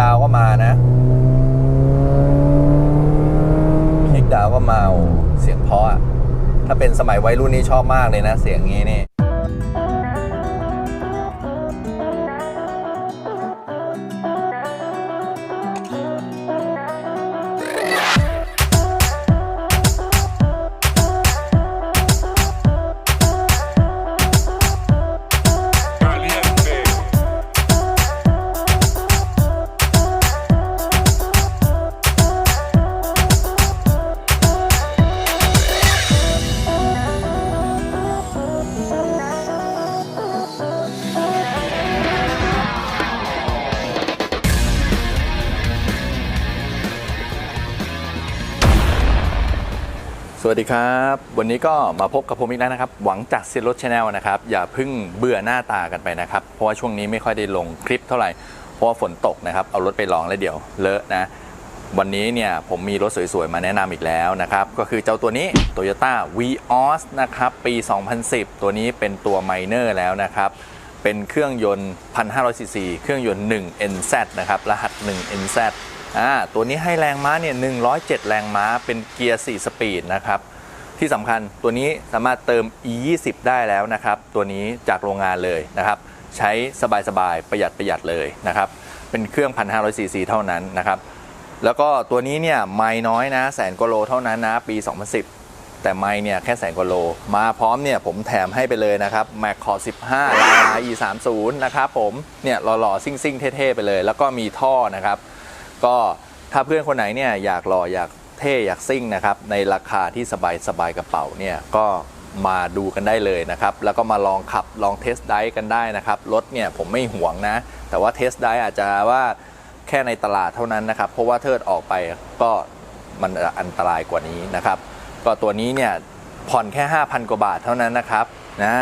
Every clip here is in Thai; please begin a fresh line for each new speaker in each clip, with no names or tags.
ดาวก็มานะคลิกดาวก็มาเสียงเพาะอะถ้าเป็นสมัยวัยรุ่นนี่ชอบมากเลยนะ เสียงงี้นี่ วัสดีครับ วันนี้ก็มาพบกับผมอีกแล้วนะครับ หวังจากเซิรถชาแนลนะครับ อย่าเพิ่งเบื่อหน้าตากันไปนะครับ เพราะว่าช่วงนี้ไม่ค่อยได้ลงคลิปเท่าไหร่ เพราะว่าฝนตกนะครับ เอารถไปลองแล้วเดี๋ยวเลอะนะ วันนี้เนี่ยผมมีรถสวยๆ มาแนะนำอีกแล้วนะครับ ก็คือเจ้าตัวนี้ Toyota Vios นะครับ ปี 2010 ตัวนี้เป็นตัวไมเนอร์แล้วนะครับ เป็นเครื่องยนต์ 1,500ซีซีเครื่องยนต์ 1 NZ นะครับ รหัส 1 NZ อ่าตัวนี้ให้แรงม้าเนี่ย107 แรงม้าเป็นเกียร์ 4 สปีดนะครับ ที่สำคัญตัวนี้สามารถเติม E20 ได้แล้วนะครับ ตัวนี้จากโรงงานเลยนะครับ ใช้สบายๆ ประหยัดประหยัดเลยนะครับ เป็นเครื่อง 1,500ซีซีเท่านั้นนะครับ แล้วก็ตัวนี้เนี่ยไม่น้อยนะแสนกว่าโลเท่านั้นนะปี 2010แต่ไม่เนี่ยแค่แสนกว่าโล มาพร้อมเนี่ยผมแถมให้ไปเลยนะครับ Mac Core 15ลาย e 3 0 นะครับผมเนี่ยหล่อๆ ซิ่งๆ เท่ๆ ไปเลย แล้วก็มีท่อนะครับ ก็ถ้าเพื่อนคนไหนเนี่ยอยากหล่ออยากเท่อยากซิ่งนะครับในราคาที่สบายสบายกระเป๋าเนี่ยก็มาดูกันได้เลยนะครับ แล้วก็มาลองขับลองเทสไดฟ์กันได้นะครับรถเนี่ยผมไม่ห่วงนะ แต่ว่าเทสไดฟ์อาจจะว่าแค่ในตลาดเท่านั้นนะครับ เพราะว่าเทิดออกไปก็มันอันตรายกว่านี้นะครับ ก็ตัวนี้เนี่ยผ่อนแค่ 5,000 กว่าบาทเท่านั้นนะครับนะ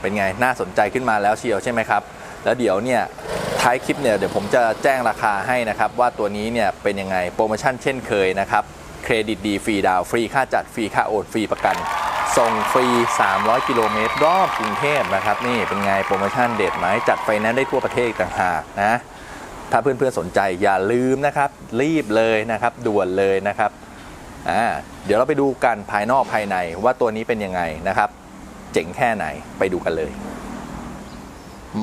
เป็นไงน่าสนใจขึ้นมาแล้วเชียวใช่ไหมครับ แล้วเดี๋ยวเนี่ยท้ายคลิปเนี่ยเดี๋ยวผมจะแจ้งราคาให้นะครับว่าตัวนี้เนี่ยเป็นยังไงโปรโมชั่นเช่นเคยนะครับเครดิตดีฟรีดาวฟรีค่าจัดฟรีค่าโอนฟรีประกัน ส่งฟรี 300 กิโลเมตรรอบกรุงเทพนะครับนี่เป็นไงโปรโมชั่นเด็ดไหมจัดไฟแนนซ์ได้ทั่วประเทศต่างหากนะถ้าเพื่อนๆสนใจอย่าลืมนะครับรีบเลยนะครับด่วนเลยนะครับอ่าเดี๋ยวเราไปดูกันภายนอกภายในว่าตัวนี้เป็นยังไงนะครับ เจ๋งแค่ไหนไปดูกันเลย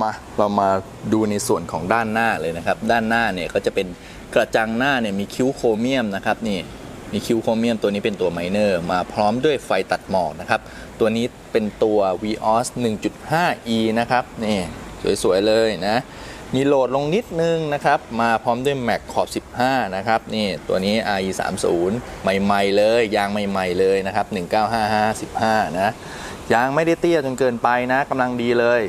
มาเรามาดูในส่วนของด้านหน้าเลยนะครับ ด้านหน้าเนี่ยก็จะเป็นกระจังหน้าเนี่ยมีคิ้วโครเมียมนะครับนี่มีคิ้วโครเมียมตัวนี้เป็นตัวไมเนอร์มาพร้อมด้วยไฟตัดหมอกนะครับ ตัวนี้เป็นตัว Vios 1.5e นะครับนี่สวยๆเลยนะ มีโหลดลงนิดนึงนะครับ มาพร้อมด้วย Mac ขอบ 15 นะครับ นี่ตัวนี้ RE 3 0ใหม่ๆเลย ยางใหม่ๆเลยนะครับ 1955 15นะ ยางไม่ได้เตี้ยจนเกินไปนะกำลังดีเลย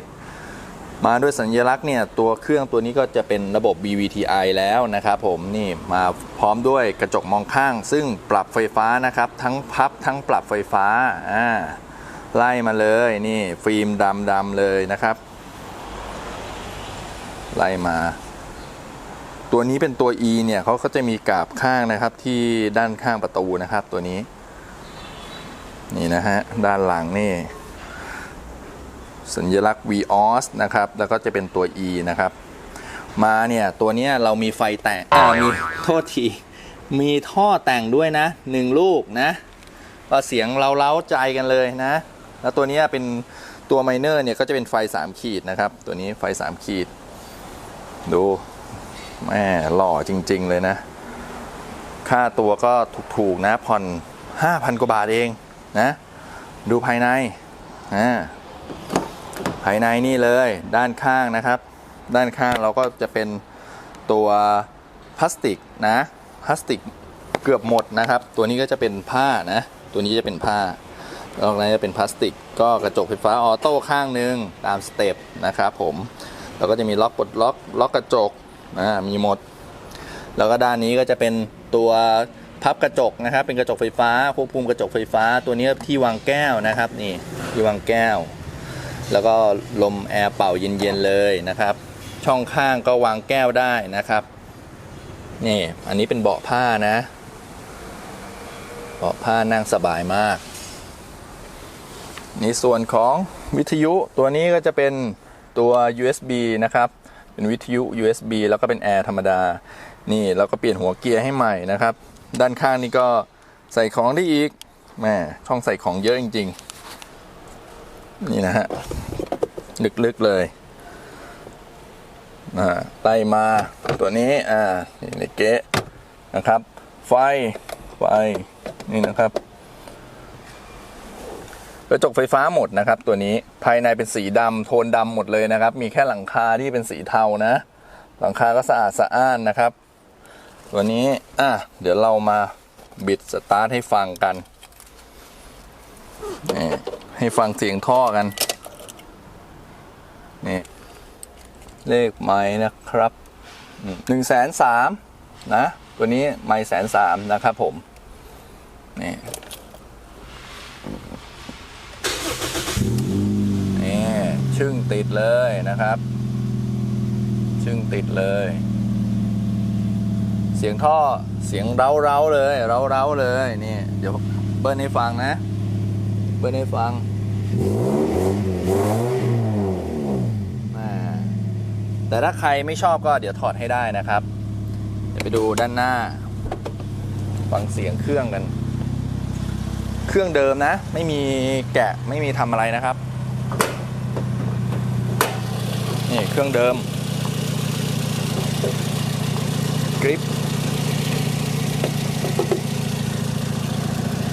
มาด้วยสัญลักษณ์เนี่ยตัวเครื่องตัวนี้ก็จะเป็นระบบ BVTi แล้วนะครับผมนี่มาพร้อมด้วยกระจกมองข้าง ซึ่งปรับไฟฟ้านะครับทั้งพับทั้งปรับไฟฟ้าอ่าไล่มาเลยนี่ฟิล์มดำดำๆเลยนะครับ ไล่มา ตัวนี้เป็นตัว E เนี่ยเขาก็จะมีกาบข้างนะครับที่ด้านข้างประตูนะครับตัวนี้ นี่นะฮะด้านหลังนี่ สัญลักษณ์ Vios นะครับ แล้วก็จะเป็นตัว E นะครับ มาเนี่ย ตัวนี้เรามีไฟแต่งอ่ามีโทษที มีท่อแต่งด้วยนะหนึ่งลูกนะก็เสียงเราเล้าใจกันเลยนะ แล้วตัวนี้เป็นตัวไมเนอร์เนี่ยก็จะเป็นไฟ 3 ขีดนะครับ ตัวนี้ไฟ 3 ขีด ดูแม่หล่อจริง ๆ เลยนะ ค่าตัวก็ถูก ๆ นะ ผ่อน 5,000 กว่าบาทเองนะ ดูภายในอ่าายในนี่เลยด้านข้างนะครับ ด้านข้างเราก็จะเป็นตัวพลาสติกนะพลาสติกเกือบหมดนะครับ ตัวนี้ก็จะเป็นผ้านะตัวนี้จะเป็นผ้านอกนั้นจะเป็นพลาสติก ก็กระจกไฟฟ้าออโต้ข้างหนึ่งตามสเต็ปนะครับผมแล้วก็จะมีล็อกปลดล็อกล็อกกระจกนะมีหมด แล้วก็ด้านนี้ก็จะเป็นตัวพับกระจกนะครับ เป็นกระจกไฟฟ้าควบคุมกระจกไฟฟ้า ตัวนี้ที่วางแก้วนะครับนี่ที่วางแก้ว แล้วก็ลมแอร์เป่าเย็นๆเลยนะครับ ช่องข้างก็วางแก้วได้นะครับ นี่อันนี้เป็นเบาะผ้านะ เบาะผ้านั่งสบายมาก ในส่วนของวิทยุตัวนี้ก็จะเป็นตัว USB นะครับ เป็นวิทยุ USB แล้วก็เป็นแอร์ธรรมดา นี่แล้วก็เปลี่ยนหัวเกียร์ให้ใหม่นะครับ ด้านข้างนี่ก็ใส่ของได้อีกแม่ช่องใส่ของเยอะจริง ๆ นี่นะฮะลึกๆเลยอ่าไล่มาตัวนี้อ่านี่ในเก๊ะนะครับ ไฟไฟนี่นะครับกระจกไฟฟ้าหมดนะครับตัวนี้ภายในเป็นสีดำโทนดำหมดเลยนะครับ มีแค่หลังคาที่เป็นสีเทานะ หลังคาก็สะอาดสะอ้านนะครับ ตัวนี้อะเดี๋ยวเรามาบิดสตาร์ทให้ฟังกันนี่ ให้ฟังเสียงท่อกัน นี่ เลขไม้นะครับหนึ่งแสนสามนะ ตัวนี้ไม้แสนสามนะครับผม นี่นี่ชึ่งติดเลยนะครับ ชึ่งติดเลย เสียงท่อเสียงเร้าเร้าๆเลยเร้าเร้าๆเลย นี่ เดี๋ยวเบิ้ลให้ฟังนะ เบิ้ลให้ฟังแต่ถ้าใครไม่ชอบก็เดี๋ยวถอดให้ได้นะครับ เดี๋ยวไปดูด้านหน้า ฟังเสียงเครื่องกัน เครื่องเดิมนะ ไม่มีแกะไม่มีทำอะไรนะครับ นี่เครื่องเดิมกริป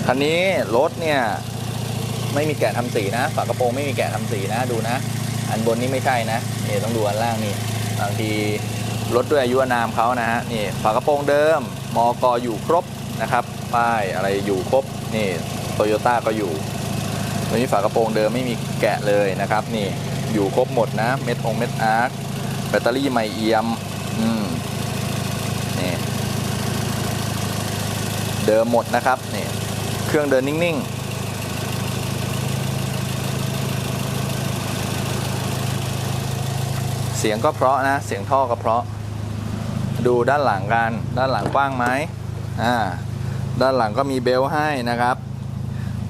คันนี้รถเนี่ย ไม่มีแกะทำสีนะ ฝากระโปรงไม่มีแกะทำสีนะดูนะ อันบนนี้ไม่ใช่นะนี่ต้องดูอันล่างนี่บางทีรถด้วยอายุนามเขานะฮะนี่ฝากระโปรงเดิมมอกออยู่ครบนะครับป้ายอะไรอยู่ครบนี่โตโยต้าก็อยู่ตัวนี้ฝากระโปรงเดิมไม่มีแกะเลยนะครับ นี่อยู่ครบหมดนะ เม็ดองเม็ดอาร์คแบตเตอรี่ไม่เอี่ยมอืมนี่เดิมหมดนะครับนี่เครื่องเดินนิ่ง ๆ เสียงก็เพราะนะ เสียงท่อก็เพราะ ดูด้านหลังกันด้านหลังกว้างไหมอ่าด้านหลังก็มีเบลให้นะครับ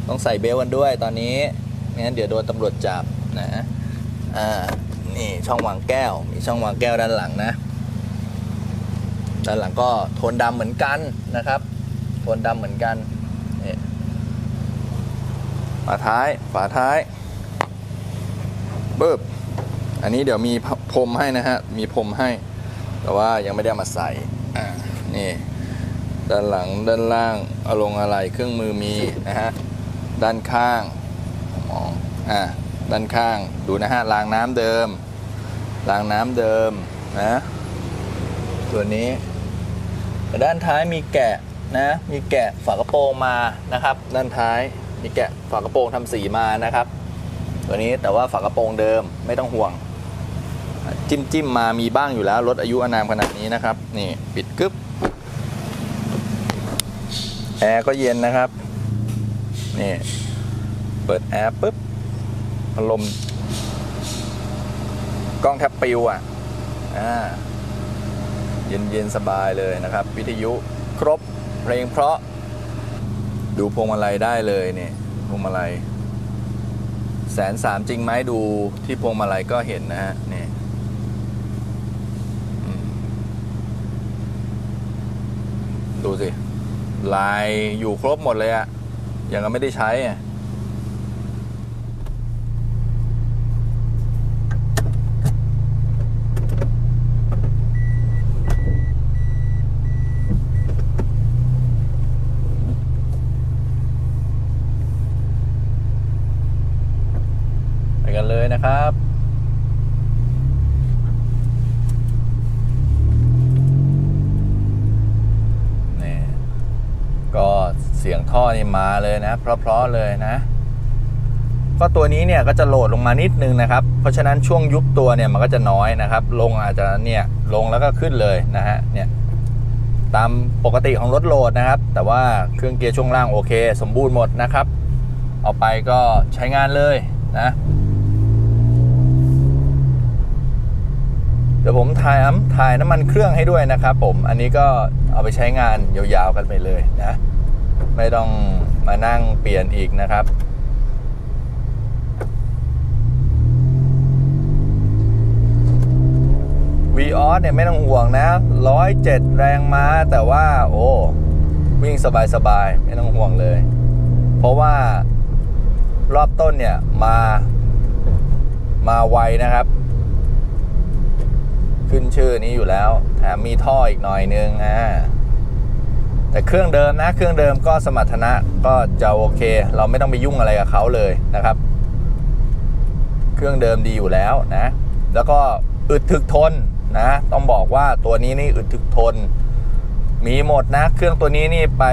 ต้องใส่เบลกันด้วยตอนนี้งั้นเดี๋ยวโดนตำรวจจับนะอ่านี่ช่องวางแก้ว มีช่องวางแก้วด้านหลังนะ ด้านหลังก็โทนดำเหมือนกันนะครับ โทนดำเหมือนกันนี่ฝาท้ายฝาท้ายปึ๊บ อันนี้เดี๋ยวมีพรมให้นะฮะ มีพรมให้ แต่ว่ายังไม่ได้เอามาใส่ อ่า นี่ ด้านหลังด้านล่างเอาลงอะไรเครื่องมือมีนะฮะ ด้านข้างมองอ่า ด้านข้าง ดูนะฮะ รางน้ำเดิม รางน้ำเดิมนะ ตัวนี้แต่ด้านท้ายมีแกะนะ มีแกะฝากระโปรงมานะครับ ด้านท้าย มีแกะฝากระโปรงทำสีมานะครับตัวนี้แต่ว่าฝากระโปรงเดิมไม่ต้องห่วง จิ้มจิ้มมามีบ้างอยู่แล้วรถอายุอานามขนาดนี้นะครับ นี่ปิดกึ๊บแอร์ก็เย็นนะครับ นี่ เปิดแอร์ปุ๊บพัดลมกล้องแทบปิวอะอ่าเย็นเย็นสบายเลยนะครับ วิทยุครบเพลงเพราะ ดูพวงมาลัยได้เลยเนี่ยพวงมาลัยแสนสามจริงไหมดูที่พวงมาลัยก็เห็นนะฮะนี่ม ดูสิ ลายอยู่ครบหมดเลยอะยังก็ไม่ได้ใช้อะไปกันเลยนะครับ นี่ ก็ เสียงท่อนี่มาเลยนะ เพราะๆเลยนะ ก็ตัวนี้เนี่ยก็จะโหลดลงมานิดนึงนะครับ เพราะฉะนั้นช่วงยุบตัวเนี่ยมันก็จะน้อยนะครับ ลงอาจจะเนี่ยลงแล้วก็ขึ้นเลยนะฮะเนี่ยตามปกติของรถโหลดนะครับ แต่ว่าเครื่องเกียร์ช่วงล่างโอเค สมบูรณ์หมดนะครับ เอาไปก็ใช้งานเลยนะเดี๋ยวผมถ่ายน้ำถ่ายน้ำมันเครื่องให้ด้วยนะครับผม อันนี้ก็เอาไปใช้งานยาวๆกันไปเลยนะ ไม่ต้องมานั่งเปลี่ยนอีกนะครับ วีออสเนี่ยไม่ต้องห่วงนะ 107 แรงม้าแต่ว่า โอ้ วิ่งสบายๆ ไม่ต้องห่วงเลย เพราะว่ารอบต้นเนี่ย มา มาไวนะครับ ขึ้นชื่อนี้อยู่แล้วแถมมีท่ออีกหน่อยนึงอ่า แต่เครื่องเดิมนะเครื่องเดิมก็สมรรถนะก็จะโอเค เราไม่ต้องไปยุ่งอะไรกับเขาเลยนะครับ เครื่องเดิมดีอยู่แล้วนะ แล้วก็อึดถึกทนนะต้องบอกว่าตัวนี้นี่อึดถึกทน มีหมดนะ เครื่องตัวนี้นี่ไป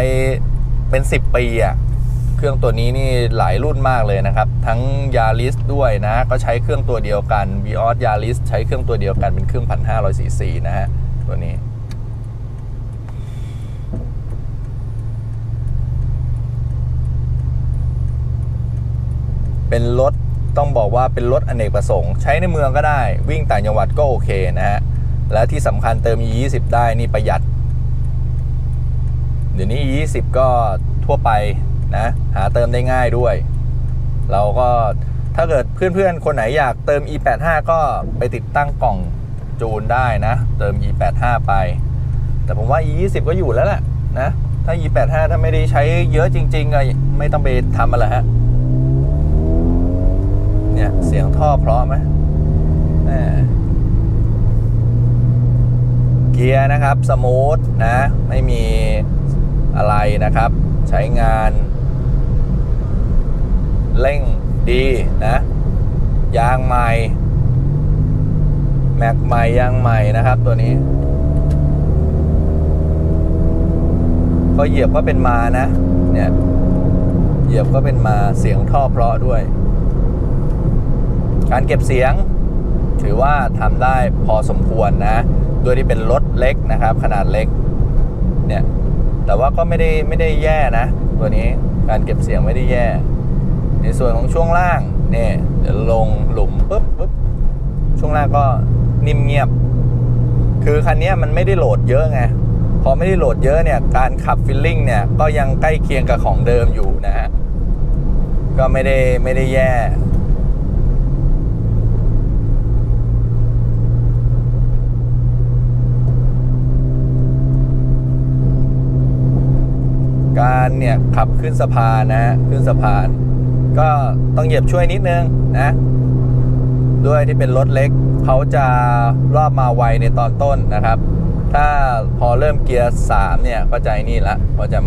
เป็น 10 ปีอะ่ะเครื่องตัวนี้นี่หลายรุ่นมากเลยนะครับ ทั้งยา r i s ด้วยนะ ก็ใช้เครื่องตัวเดียวกัน v ีออสยา r i s ใช้เครื่องตัวเดียวกันเป็นเครื่อง1,500ซีซีนะฮะตัวนี้ เป็นรถต้องบอกว่าเป็นรถอเนกประสงค์ ใช้ในเมืองก็ได้ วิ่งต่างจังหวัดก็โอเคนะฮะ และที่สำคัญเติม E20 ได้นี่ประหยัด เดี๋ยวนี้ E20 ก็ทั่วไปนะ หาเติมได้ง่ายด้วย เราก็ถ้าเกิดเพื่อนๆ คนไหนอยากเติม E85 ก็ไปติดตั้งกล่องจูนได้นะ เติม E85 ไป แต่ผมว่า E20 ก็อยู่แล้วแหละนะ ถ้า E85 ถ้าไม่ได้ใช้เยอะจริงๆก็ไม่ต้องไปทำอะไรฮะ เนี่ย เสียงท่อเพราะไหมแหมเกียร์นะครับ สมูทนะ ไม่มีอะไรนะครับ ใช้งาน เร่งดีนะ ยางใหม่ แม็กใหม่ยางใหม่นะครับตัวนี้ก็เหยียบก็เป็นมานะ เนี่ย เหยียบก็เป็นมาเสียงท่อเพราะด้วย การเก็บเสียง ถือว่าทำได้พอสมควรนะด้วยที่เป็นรถเล็กนะครับ ขนาดเล็กเนี่ยแต่ว่าก็ไม่ได้ไม่ได้แย่นะ ตัวนี้การเก็บเสียงไม่ได้แย่ ในส่วนของช่วงล่างเนี่ยเดี๋ยวลงหลุมปุ๊บปุ๊บช่วงล่างก็นิ่มเงียบ คือคันนี้มันไม่ได้โหลดเยอะไงพอไม่ได้โหลดเยอะเนี่ยการขับฟิลลิ่งเนี่ยก็ยังใกล้เคียงกับของเดิมอยู่นะฮะก็ไม่ได้ไม่ได้แย่ การเนี่ยขับขึ้นสะพานนะฮะขึ้นสะพาน ก็ต้องเหยียบช่วยนิดนึงนะด้วยที่เป็นรถเล็กเขาจะรอบมาไวในตอนต้นนะครับ ถ้าพอเริ่มเกียร์3เนี่ยก็ใจนี่ละก็จะ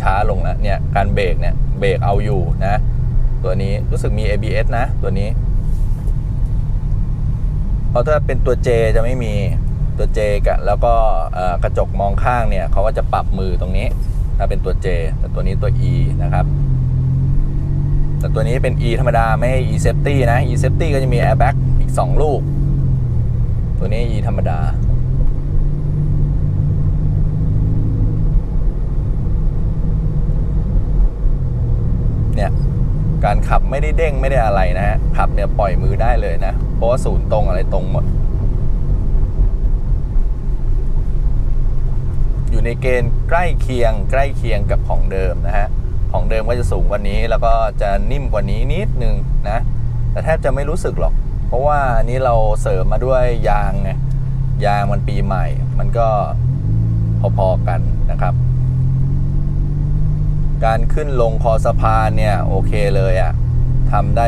ช้าลงแล้วเนี่ยการเบรกเนี่ยเบรกเอาอยู่นะ ตัวนี้รู้สึกมี ABS นะตัวนี้ เพราะถ้าเป็นตัว J จะไม่มีตัว J กับแล้วก็กระจกมองข้างเนี่ยเขาก็จะปรับมือตรงนี้ ถ้าเป็นตัว J แต่ตัวนี้ตัว E นะครับ แต่ตัวนี้เป็น E ธรรมดาไม่ E safety นะ E safety ก็จะมี airbag อีก 2 ลูก ตัวนี้ E ธรรมดา เนี่ย การขับไม่ได้เด้งไม่ได้อะไรนะฮะขับเนี่ยปล่อยมือได้เลยนะ เพราะว่าศูนย์ตรงอะไรตรงหมด อยู่ ในเกณฑ์ใกล้เคียง ใกล้เคียงกับของเดิมนะฮะของเดิมก็จะสูงกว่านี้แล้วก็จะนิ่มกว่านี้นิดนึงนะแต่แทบจะไม่รู้สึกหรอก เพราะว่าอันนี้เราเสริมมาด้วยยางไงยางมันปีใหม่ มันก็พอๆกันนะครับ การขึ้นลงคอสะพานเนี่ยโอเคเลยอะ่ะทำได้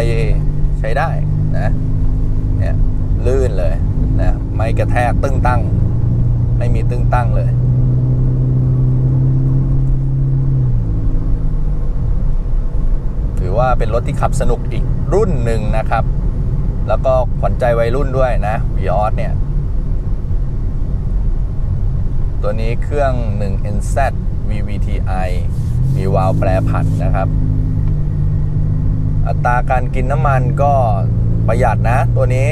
ใช้ได้นะเนี่ยลื่นเลยนะไม่กระแทกตึ้งตั้ง ไม่มีตึ้งตั้งเลย ถือ ว่าเป็นรถที่ขับสนุกอีกรุ่นหนึ่งนะครับ แล้วก็ขวัญใจวัยรุ่นด้วยนะ v ีออสเนี่ย ตัวนี้เครื่อง 1 NZ VVTi มีวาล์วแปรผันนะครับ อัตราการกินน้ำมันก็ประหยัดนะตัวนี้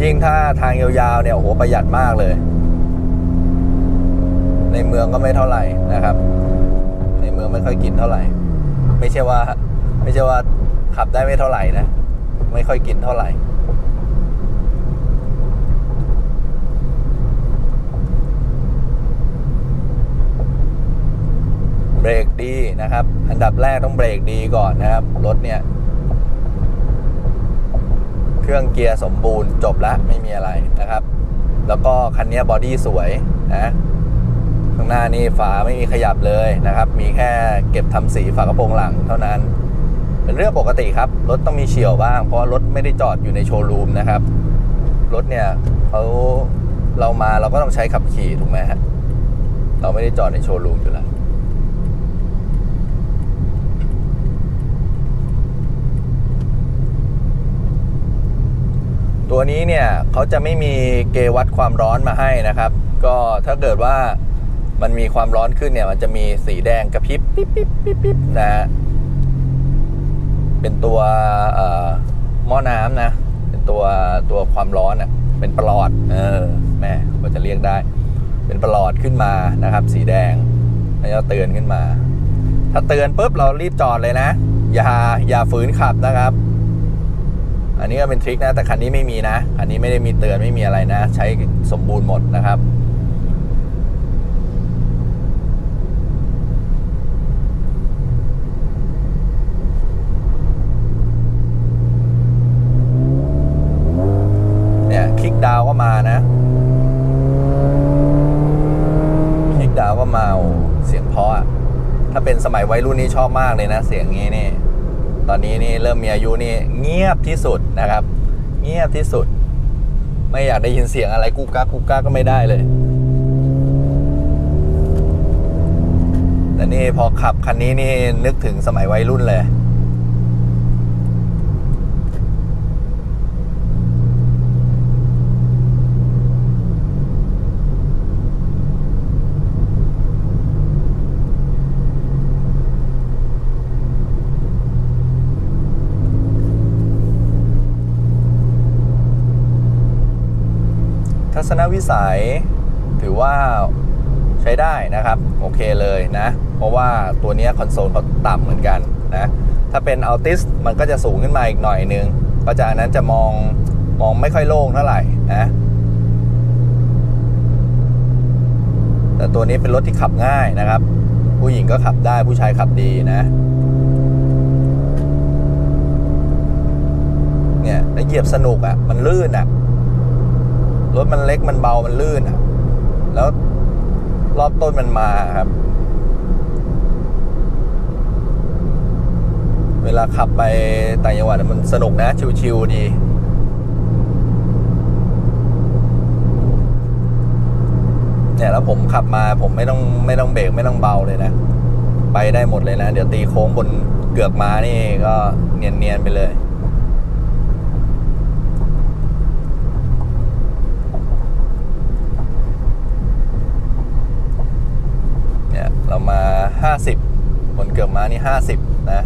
ยิ่งถ้าทางยาวๆเนี่ยโอ้โหประหยัดมากเลย ในเมืองก็ไม่เท่าไหร่นะครับ ไม่ค่อยกินเท่าไหร่ ไม่ใช่ว่า ไม่ใช่ว่าขับได้ไม่เท่าไหร่นะ ไม่ค่อยกินเท่าไหร่ เบรกดีนะครับ อันดับแรกต้องเบรกดีก่อนนะครับ รถเนี่ย เครื่องเกียร์สมบูรณ์จบแล้วไม่มีอะไรนะครับ แล้วก็คันนี้บอดี้สวยนะ ข้างหน้านี่ฝาไม่มีขยับเลยนะครับ มีแค่เก็บทำสีฝากระโปรงหลังเท่านั้น เป็นเรื่องปกติครับ รถต้องมีเฉียวบ้าง เพราะรถไม่ได้จอดอยู่ในโชว์รูมนะครับ รถเนี่ยเขาเรามาเราก็ต้องใช้ขับขี่ถูกไหมฮะเราไม่ได้จอดในโชว์รูมอยู่แล้วตัวนี้เนี่ยเขาจะไม่มีเกวัดความร้อนมาให้นะครับ ก็ถ้าเกิดว่า มันมีความร้อนขึ้นเนี่ย มันจะมีสีแดงกระพริบปิ๊บปิ๊บปิ๊บปิ๊บนะฮะเป็นตัวเอ่อหม้อน้ำนะ เป็นตัวตัวความร้อนอะ เป็นประหลอด เออแม่ก็จะเรียกได้ เป็นประหลอดขึ้นมานะครับ สีแดงแล้วจะเตือนขึ้นมา ถ้าเตือนปุ๊บเรารีบจอดเลยนะ อย่าอย่าฝืนขับนะครับ อันนี้ก็เป็นทริคนะ แต่คันนี้ไม่มีนะ คันนี้ไม่ได้มีเตือนไม่มีอะไรนะ ใช้สมบูรณ์หมดนะครับ เนี่ยคลิกดาวน์ก็มานะ คลิกดาวน์ก็มาโอ้เสียงเพราะอะถ้าเป็นสมัยวัยรุ่นนี่ชอบมากเลยนะ เสียงนี้นี่ ตอนนี้นี่เริ่มมีอายุนี่เงียบที่สุดนะครับ เงียบที่สุด ไม่อยากได้ยินเสียงอะไรกุ๊กกักกุ๊กกักก็ไม่ได้เลย แต่นี่พอขับคันนี้นี่นึกถึงสมัยวัยรุ่นเลย ทัศนวิสัย ถือว่าใช้ได้นะครับ โอเคเลยนะ เพราะว่าตัวนี้คอนโซลเขาต่ำเหมือนกันนะ ถ้าเป็นอัลติสมันก็จะสูงขึ้นมาอีกหน่อยนึง ก็จะอันนั้นจะมองมองไม่ค่อยโล่งเท่าไหร่นะแต่ตัวนี้เป็นรถที่ขับง่ายนะครับ ผู้หญิงก็ขับได้ผู้ชายขับดีนะเนี่ยแล้วเหยียบสนุกอะ่ะ มันลื่นอะ รถมันเล็กมันเบามันลื่นอะแล้วรอบต้นมันมาครับ เวลาขับไปต่างจังหวัดมันสนุกนะชิวๆดีเนี่ยแล้วผมขับมาผมไม่ต้องไม่ต้องเบรกไม่ต้องเบาเลยนะ ไปได้หมดเลยนะ เดี๋ยวตีโค้งบนเกือกม้านี่ก็เนียนๆไปเลย เรามา 50 บนเกือบมานี่ 50 นะ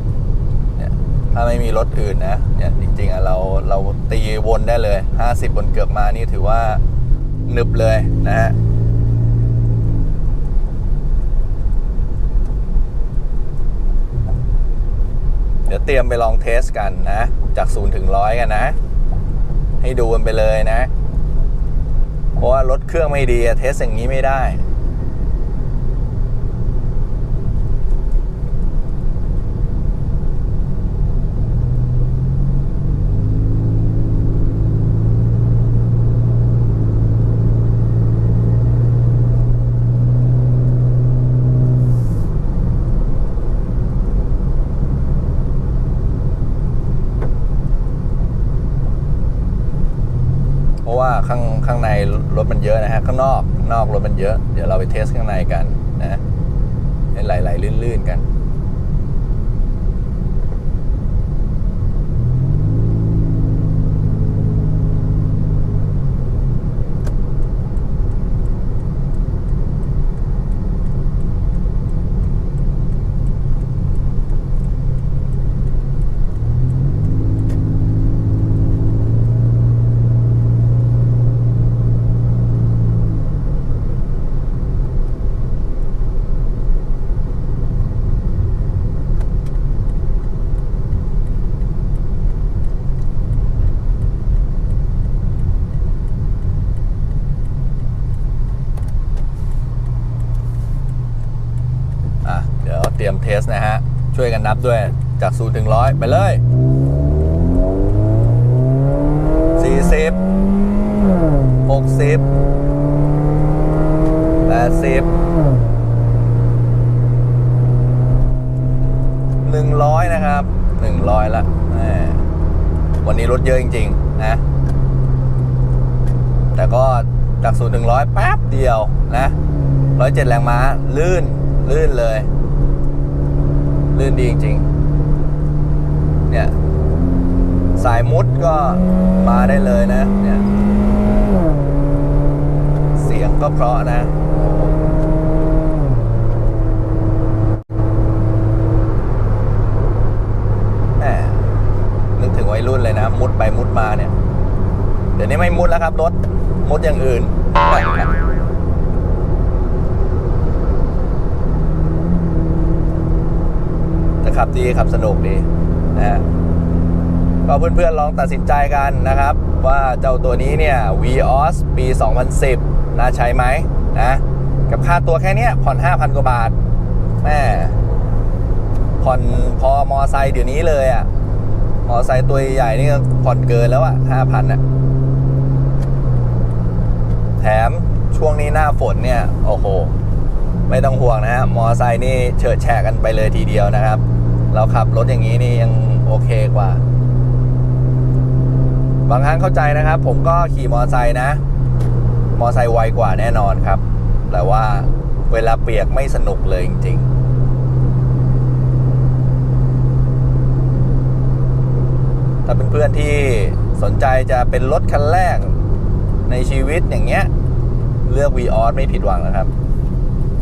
เนี่ยถ้าไม่มีรถอื่นนะเนี่ยจริงๆอะเราเราตีวนได้เลย 50 บนเกือบมานี่ถือว่าหนึบเลยนะฮะเดี๋ยวเตรียมไปลองเทสกันนะ จาก0ถึงร้อยกันนะ ให้ดูกันไปเลยนะ เพราะว่ารถเครื่องไม่ดีเทสอย่างนี้ไม่ได้ เพราะว่าข้างข้างในรถมัน เยอะนะฮะข้างนอกนอกรถมันเยอะ เดี๋ยวเราไปเทสข้างในกันนะให้ไหลๆลื่นๆกัน นะฮะ ช่วยกันนับด้วยจากศูนย์ถึงร้อยไปเลย 40 60 80 100 นะครับ 100 ละวันนี้รถเยอะจริง ๆ นะ แต่ก็จากศูนย์ถึงร้อยแป๊บเดียวนะร้อยเจ็ดแรงม้า ลื่น ลื่นเลย ลื่นดีจริงๆ เนี่ย สายมุดก็มาได้เลยนะ เนี่ย เสียงก็เพราะนะแหมนึกถึงวัยรุ่นเลยนะ มุดไปมุดมาเนี่ย เดี๋ยวนี้ไม่มุดแล้วครับรถ มุดอย่างอื่น แต่ ขับดีขับสนุกดีนะฮะก็เพื่อนๆลองตัดสินใจกันนะครับ ว่าเจ้าตัวนี้เนี่ย Vios ปี 2010 น่าใช้ไหมนะกับค่าตัวแค่นี้ผ่อน 5,000 กว่าบาทแม่ผ่อนพอมอไซค์เดี๋ยวนี้เลยอะ่ะ มอไซค์ตัวใหญ่นี่ผ่อนเกินแล้วอะ่ะ5,000อะ แถมช่วงนี้หน้าฝนเนี่ย โอ้โห ไม่ต้องห่วงนะฮะ มอไซค์นี่เฉิดแฉะกันไปเลยทีเดียวนะครับ เราขับรถอย่างนี้นี่ยังโอเคกว่า บางครั้งเข้าใจนะครับ ผมก็ขี่มอไซค์นะ มอไซค์ไวกว่าแน่นอนครับ แต่ว่าเวลาเปียกไม่สนุกเลยจริง ๆถ้าเป็นเพื่อนที่สนใจจะเป็นรถคันแรกในชีวิตอย่างเงี้ย เลือก v ีออสไม่ผิดหวังนะครับ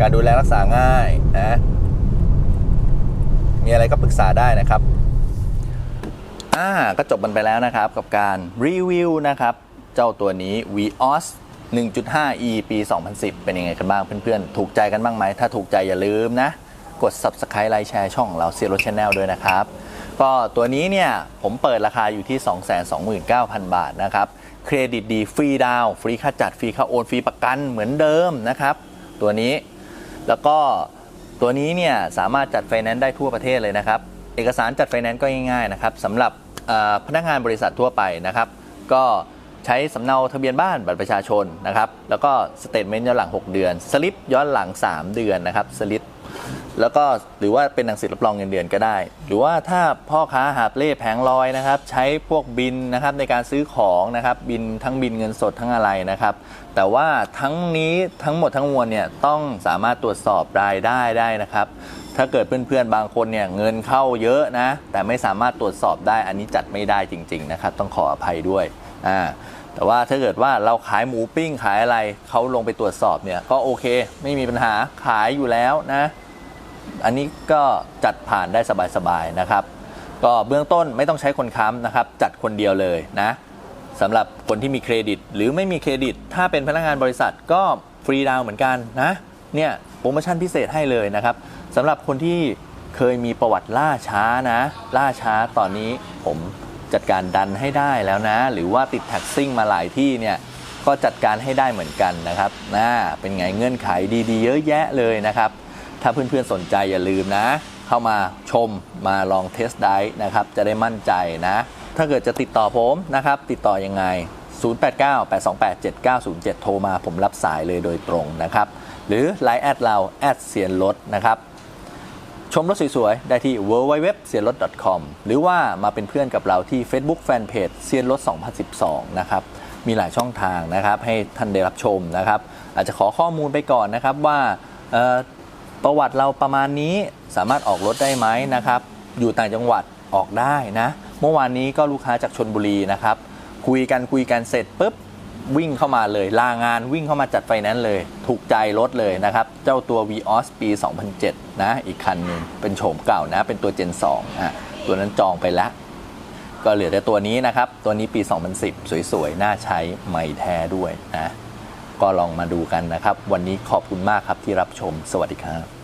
การดูแลรักษาง่ายนะ มีอะไรก็ปรึกษาได้นะครับอ่าก็จบกันไปแล้วนะครับกับการรีวิวนะครับ เจ้าตัวนี้ Vios 1.5e ปี 2010 เป็นยังไงกันบ้างเพื่อนๆ ถูกใจกันบ้างไหม ถ้าถูกใจอย่าลืมนะ กด Subscribe ไลค์แชร์ช่องเราเซียร c ชแนลด้วยนะครับ ก็ตัวนี้เนี่ย ผมเปิดราคาอยู่ที่ 229,000 บาทนะครับ เครดิตดีฟรีดาวน์ฟรีค่าจัดฟรีค่าโอนฟรีประกันเหมือนเดิมนะครับ ตัวนี้แล้วก็ ตัวนี้เนี่ยสามารถจัดไฟแนนซ์ได้ทั่วประเทศเลยนะครับ เอกสารจัดไฟแนนซ์ก็ง่ายๆนะครับสำหรับพนักงานบริษัททั่วไปนะครับ ก็ใช้สำเนาทะเบียนบ้านบัตรประชาชนนะครับ แล้วก็สเตทเมนต์ย้อนหลัง 6 เดือน สลิปย้อนหลัง 3 เดือนนะครับ สลิป แล้วก็หรือว่าเป็นหนังสือรับรองเงินเดือนก็ได้ หรือว่าถ้าพ่อค้าหาบเล่แผงลอยนะครับ ใช้พวกบินนะครับในการซื้อของนะครับ บินทั้งบินเงินสดทั้งอะไรนะครับ แต่ว่าทั้งนี้ทั้งหมดทั้งมวลเนี่ยต้องสามารถตรวจสอบรายได้ได้นะครับ ถ้าเกิดเพื่อนๆบางคนเนี่ยเงินเข้าเยอะนะ แต่ไม่สามารถตรวจสอบได้อันนี้จัดไม่ได้จริง ๆนะครับ ต้องขออภัยด้วยอ่าแต่ว่าถ้าเกิดว่าเราขายหมูปิ้งขายอะไรเขาลงไปตรวจสอบเนี่ยก็โอเค ไม่มีปัญหาขายอยู่แล้วนะ อันนี้ก็จัดผ่านได้สบายๆนะครับ ก็เบื้องต้นไม่ต้องใช้คนค้ำนะครับ จัดคนเดียวเลยนะสำหรับคนที่มีเครดิต หรือไม่มีเครดิต ถ้าเป็นพนักงานบริษัทก็ฟรีดาวเหมือนกันนะเนี่ยโปรโมชั่นพิเศษให้เลยนะครับสำหรับคนที่เคยมีประวัติล่าช้านะ ล่าช้าตอนนี้ผมจัดการดันให้ได้แล้วนะ หรือว่าติดแท็กซิ่งมาหลายที่เนี่ยก็จัดการให้ได้เหมือนกันนะครับนะเป็นไงเงื่อนไขดีๆ เยอะแยะเลยนะครับ ถ้าเพื่อนๆสนใจอย่าลืมนะ เข้ามาชมมาลองเทสได้นะครับ จะได้มั่นใจนะ ถ้าเกิดจะติดต่อผมนะครับ ติดต่อยังไง 0898287907 โทรมาผมรับสายเลยโดยตรงนะครับ หรือ Line แอดเราแอดเสียนรถนะครับ ชมรถสวยๆ ได้ที่ www เซียนรถ .com หรือว่ามาเป็นเพื่อนกับเราที่ Facebook Fanpage เซียนรถ 2012 นะครับมีหลายช่องทางนะครับให้ท่านได้รับชมนะครับ อาจจะขอข้อมูลไปก่อนนะครับว่า ประวัติเราประมาณนี้สามารถออกรถได้ไหมนะครับ อยู่ต่างจังหวัดออกได้นะ เมื่อวานนี้ก็ลูกค้าจากชนบุรีนะครับ คุยกันคุยกันเสร็จปุ๊บวิ่งเข้ามาเลย ลางานวิ่งเข้ามาจัดไฟแนนซ์เลย ถูกใจรถเลยนะครับ เจ้าตัว Vios ปี 2007 นะ อีกคันหนึ่งเป็นโฉมเก่านะ เป็นตัว Gen 2อะตัวนั้นจองไปแล้ว ก็เหลือแต่ตัวนี้นะครับ ตัวนี้ปี 2010 สวยๆ น่าใช้ใหม่แท้ด้วยนะ ก็ลองมาดูกันนะครับ วันนี้ขอบคุณมากครับที่รับชม สวัสดีครับ